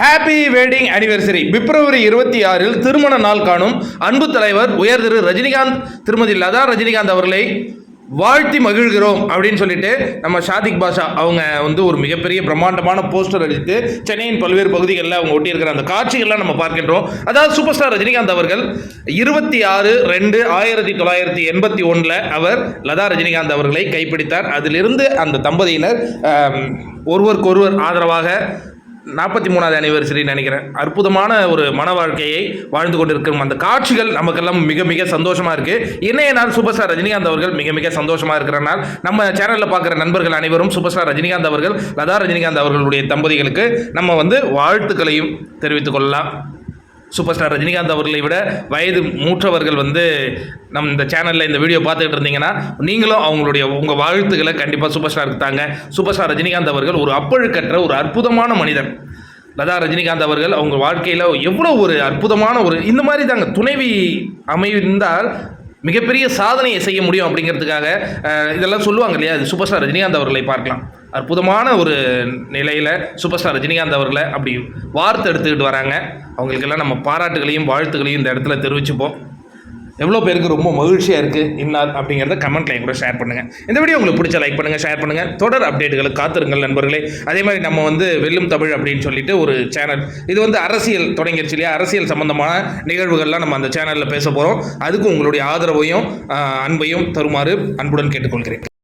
Happy wedding anniversary பிப்ரவரி இருபத்தி ஆறில் திருமண நாள் காணும் அன்பு தலைவர் உயர் திரு ரஜினிகாந்த் திருமதி லதா ரஜினிகாந்த் அவர்களை வாழ்த்தி மகிழ்கிறோம் அப்படின்னு சொல்லிட்டு நம்ம ஷாதிக் பாஷா அவங்க வந்து ஒரு மிகப்பெரிய பிரம்மாண்டமான போஸ்டர் அடித்து சென்னையின் பல்வேறு பகுதிகளில் அவங்க ஒட்டியிருக்கிற அந்த காட்சிகள்லாம் நம்ம பார்க்கின்றோம். அதாவது சூப்பர் ஸ்டார் ரஜினிகாந்த் அவர்கள் இருபத்தி ஆறு ரெண்டு ஆயிரத்தி தொள்ளாயிரத்தி எண்பத்தி ஒன்றில் அவர் லதா ரஜினிகாந்த் அவர்களை கைப்பிடித்தார். அதிலிருந்து அந்த தம்பதியினர் ஒருவருக்கொருவர் ஆதரவாக நாற்பத்தி மூணாவது அனிவர்சரி நினைக்கிறேன். அற்புதமான ஒரு மன வாழ்க்கையை வாழ்ந்து கொண்டிருக்கும் அந்த காட்சிகள் நமக்கெல்லாம் மிக மிக சந்தோஷமாக இருக்குது இன்றைய நாள் சூப்பர் ஸ்டார் ரஜினிகாந்த் அவர்கள் மிக மிக சந்தோஷமாக இருக்கிற நாள் நம்ம சேனலில் பார்க்குற நண்பர்கள் அனைவரும் சூப்பர் ஸ்டார் ரஜினிகாந்த் அவர்கள் லதா ரஜினிகாந்த் அவர்களுடைய தம்பதிகளுக்கு நம்ம வந்து வாழ்த்துக்களையும் தெரிவித்துக் கொள்ளலாம். சூப்பர் ஸ்டார் ரஜினிகாந்த் அவர்களை விட வயது மூற்றவர்கள் வந்து நம்ம இந்த சேனலில் இந்த வீடியோ பார்த்துக்கிட்டு இருந்தீங்கன்னா நீங்களும் அவங்களுடைய உங்கள் வாழ்த்துக்களை கண்டிப்பாக சூப்பர் ஸ்டாருக்கு தாங்க. சூப்பர் ஸ்டார் ரஜினிகாந்த் அவர்கள் ஒரு அப்பழுக்கற்ற ஒரு அற்புதமான மனிதன். லதா ரஜினிகாந்த் அவர்கள் அவங்க வாழ்க்கையில் எவ்வளோ ஒரு அற்புதமான ஒரு இந்த மாதிரி தாங்க துணைவி அமைந்தால் மிகப்பெரிய சாதனையை செய்ய முடியும் அப்படிங்கிறதுக்காக இதெல்லாம் சொல்லுவாங்க இல்லையா? சூப்பர் ஸ்டார் ரஜினிகாந்த் அவர்களை பார்க்கலாம். அற்புதமான ஒரு நிலையில் சூப்பர் ஸ்டார் ரஜினிகாந்த் அவர்களை அப்படி வார்த்தை எடுத்துக்கிட்டு வராங்க. அவங்களுக்கெல்லாம் நம்ம பாராட்டுகளையும் வாழ்த்துக்களையும் இந்த இடத்துல தெரிவிச்சுப்போம். எவ்வளோ பேருக்கு ரொம்ப மகிழ்ச்சியாக இருக்குது இன்னார் அப்படிங்கிறத கமெண்ட்லையும் கூட ஷேர் பண்ணுங்கள் இந்த வீடியோ உங்களுக்கு பிடிச்ச லைக் பண்ணுங்கள் ஷேர் பண்ணுங்கள் தொடர் அப்டேட்டுகளுக்கு காத்திருங்கள் நண்பர்களே. அதே மாதிரி நம்ம வந்து வெல்லும் தமிழ் அப்படின்னு சொல்லிட்டு ஒரு சேனல் இது வந்து அரசியல் தொடங்கிருச்சு இல்லையா? அரசியல் சம்மந்தமான நிகழ்வுகள்லாம் நம்ம அந்த சேனலில் பேச போகிறோம் அதுக்கும் உங்களுடைய ஆதரவையும் அன்பையும் தருமாறு அன்புடன் கேட்டுக்கொள்கிறேன்.